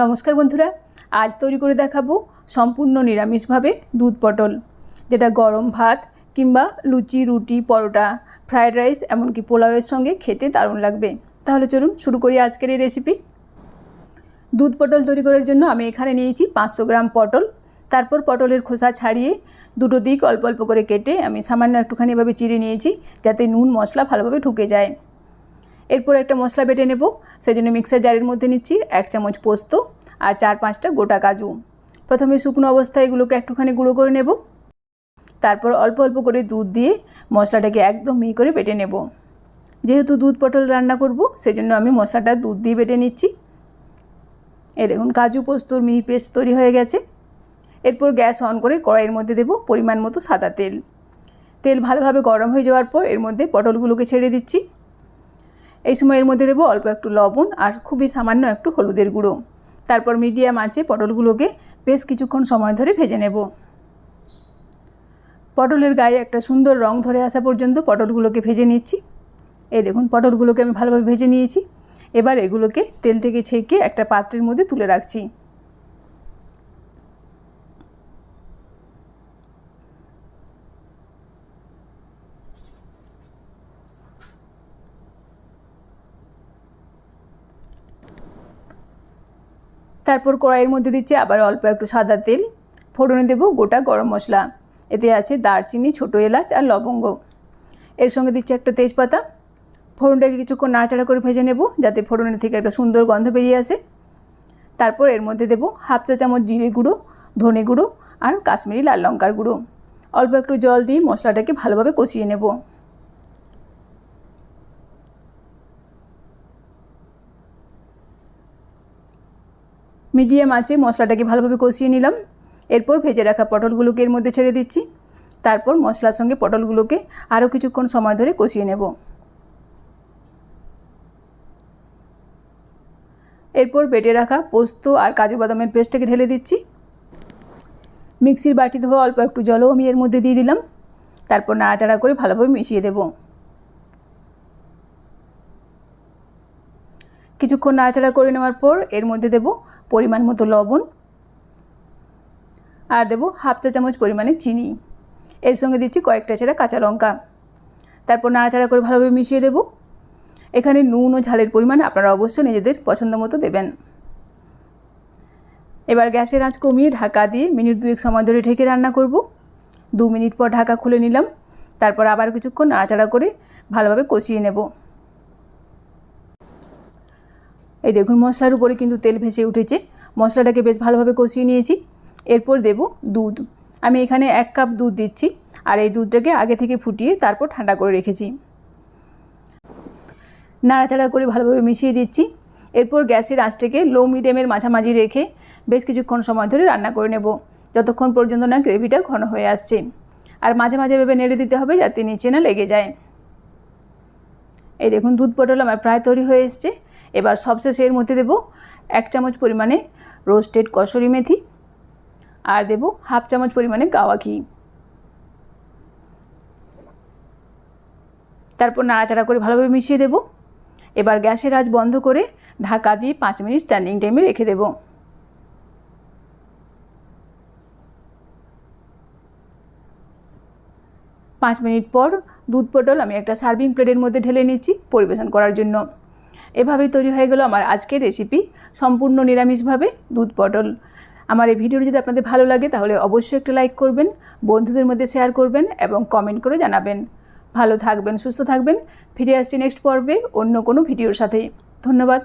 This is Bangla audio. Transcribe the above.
নমস্কার বন্ধুরা, আজ তৈরি করে দেখাবো সম্পূর্ণ নিরামিষভাবে দুধ পটল, যেটা গরম ভাত কিংবা লুচি, রুটি, পরোটা, ফ্রায়েড রাইস এমনকি পোলাওয়ের সঙ্গে খেতে দারুণ লাগবে। তাহলে চলুন শুরু করি আজকের এই রেসিপি দুধ পটল তৈরি করার জন্য আমি এখানে নিয়েছি পাঁচশো গ্রাম পটল। তারপর পটলের খোসা ছাড়িয়ে দুটো দিক অল্প অল্প করে কেটে আমি সামান্য একটুখানি এভাবে চিড়ে নিয়েছি, যাতে নুন, মশলা ভালোভাবে ঢুকে যায়। এরপর একটা মশলা বেটে নেব সেই জন্য মিক্সার জারের মধ্যে নিচ্ছি এক চামচ পোস্ত আর চার পাঁচটা গোটা কাজু। প্রথমে শুকনো অবস্থায় এগুলোকে একটুখানি গুঁড়ো করে নেব। তারপর অল্প অল্প করে দুধ দিয়ে মশলাটাকে একদম মিহি করে বেটে নেব। যেহেতু দুধ পটল রান্না করব, সেজন্য আমি মশলাটা দুধ দিয়ে বেটে নিচ্ছি। এ দেখুন, কাজু পোস্তর মিহি পেস্ট তৈরি হয়ে গেছে। এরপর গ্যাস অন করে কড়াইয়ের মধ্যে দেব পরিমাণ মতো সাদা তেল। তেল ভালোভাবে গরম হয়ে যাওয়ার পর এর মধ্যে পটলগুলোকে ছেড়ে দিচ্ছি। এই সময় এর মধ্যে দেবো অল্প একটু লবণ আর খুবই সামান্য একটু হলুদের গুঁড়ো। তারপর মিডিয়াম আঁচে পটলগুলোকে বেশ কিছুক্ষণ সময় ধরে ভেজে নেব। পটলের গায়ে একটা সুন্দর রং ধরে আসা পর্যন্ত পটলগুলোকে ভেজে নিচ্ছি। এই দেখুন, পটলগুলোকে আমি ভালোভাবে ভেজে নিয়েছি। এবার এগুলোকে তেল থেকে ছেঁকে একটা পাত্রের মধ্যে তুলে রাখছি। তারপর কড়াইয়ের মধ্যে দিচ্ছি আবার অল্প একটু সাদা তেল। ফোড়নে দেব গোটা গরম মশলা। এতে আছে দারচিনি, ছোটো এলাচ আর লবঙ্গ। এর সঙ্গে দিচ্ছি একটা তেজপাতা। ফোড়নটাকে কিছুক্ষণ নাড়াচাড়া করে ভেজে নেব যাতে ফোড়নের থেকে একটা সুন্দর গন্ধ বেরিয়ে আসে। তারপর এর মধ্যে দেব হাফ চা চামচ জিরে গুঁড়ো, ধনে গুঁড়ো আর কাশ্মীরি লাল লঙ্কার গুঁড়ো। অল্প একটু জল দিয়ে মশলাটাকে ভালোভাবে কষিয়ে নেব। মিডিয়াম আঁচে মশলাটাকে ভালোভাবে কষিয়ে নিলাম। এরপর ভেজে রাখা পটলগুলোকে এর মধ্যে ছেড়ে দিচ্ছি। তারপর মশলার সঙ্গে পটলগুলোকে আরও কিছুক্ষণ সময় ধরে কষিয়ে নেব। এরপর বেটে রাখা পোস্ত আর কাজু বাদামের পেস্টটাকে ঢেলে দিচ্ছি। মিক্সির বাটি ধোয়া অল্প একটু জলও আমি এর মধ্যে দিয়ে দিলাম। তারপর নাড়াচাড়া করে ভালোভাবে মিশিয়ে দেব। কিছুক্ষণ নাড়াচাড়া করে নেওয়ার পর এর মধ্যে দেব পরিমাণ মতো লবণ আর দেবো হাফ চা চামচ পরিমাণে চিনি। এর সঙ্গে দিচ্ছি কয়েকটা ছেঁড়া কাঁচা লঙ্কা। তারপর নাড়াচাড়া করে ভালোভাবে মিশিয়ে দেব। এখানে নুন ও ঝালের পরিমাণ আপনারা অবশ্যই নিজেদের পছন্দ মতো দেবেন। এবার গ্যাসের আঁচ কমিয়ে ঢাকা দিয়ে মিনিট দুয়েক সময় ধরে ঢেকে রান্না করব। দু মিনিট পর ঢাকা খুলে নিলাম। তারপর আবার কিছুক্ষণ নাড়াচাড়া করে ভালোভাবে কষিয়ে নেব। এই দেখুন, মশলার উপরে কিন্তু তেল ভেসে উঠেছে। মশলাটাকে বেশ ভালোভাবে কষিয়ে নিয়েছি। এরপর দেব দুধ। আমি এখানে এক কাপ দুধ দিচ্ছি আর এই দুধটাকে আগে থেকে ফুটিয়ে তারপর ঠান্ডা করে রেখেছি। নাড়াচাড়া করে ভালোভাবে মিশিয়ে দিচ্ছি। এরপর গ্যাসের আঁচটাকে লো মিডিয়ামের মাঝামাঝি রেখে বেশ কিছুক্ষণ সময় ধরে রান্না করে নেব। যতক্ষণ পর্যন্ত না গ্রেভিটা ঘন হয়ে আসছে। আর মাঝে মাঝে ভেবে নেড়ে দিতে হবে যাতে নিচে না লেগে যায়। এই দেখুন, দুধ পটল আমার প্রায় তৈরি হয়ে এসছে। এবার সবশেষে এর মধ্যে দেব এক চামচ পরিমাণে রোস্টেড কসরি মেথি আর দেব হাফ চামচ পরিমাণে গাওয়া ঘি। তারপর নাড়াচাড়া করে ভালোভাবে মিশিয়ে দেব। এবার গ্যাসের আজ বন্ধ করে ঢাকা দিয়ে পাঁচ মিনিট স্ট্যান্ডিং টাইমে রেখে দেব। পাঁচ মিনিট পর দুধ পটল আমি একটা সার্ভিং প্লেটের মধ্যে ঢেলে নিচ্ছি পরিবেশন করার জন্য। এভাবেই তৈরি হয়ে গেল আমার আজকের রেসিপি সম্পূর্ণ নিরামিষভাবে দুধ পটল। আমার এই ভিডিওটি যদি আপনাদের ভালো লাগে, তাহলে অবশ্যই একটা লাইক করবেন, বন্ধুদের মধ্যে শেয়ার করবেন এবং কমেন্ট করে জানাবেন। ভালো থাকবেন, সুস্থ থাকবেন, ফিরে আসছি নেক্সট পর্বে অন্য কোনো ভিডিওর সাথে ধন্যবাদ।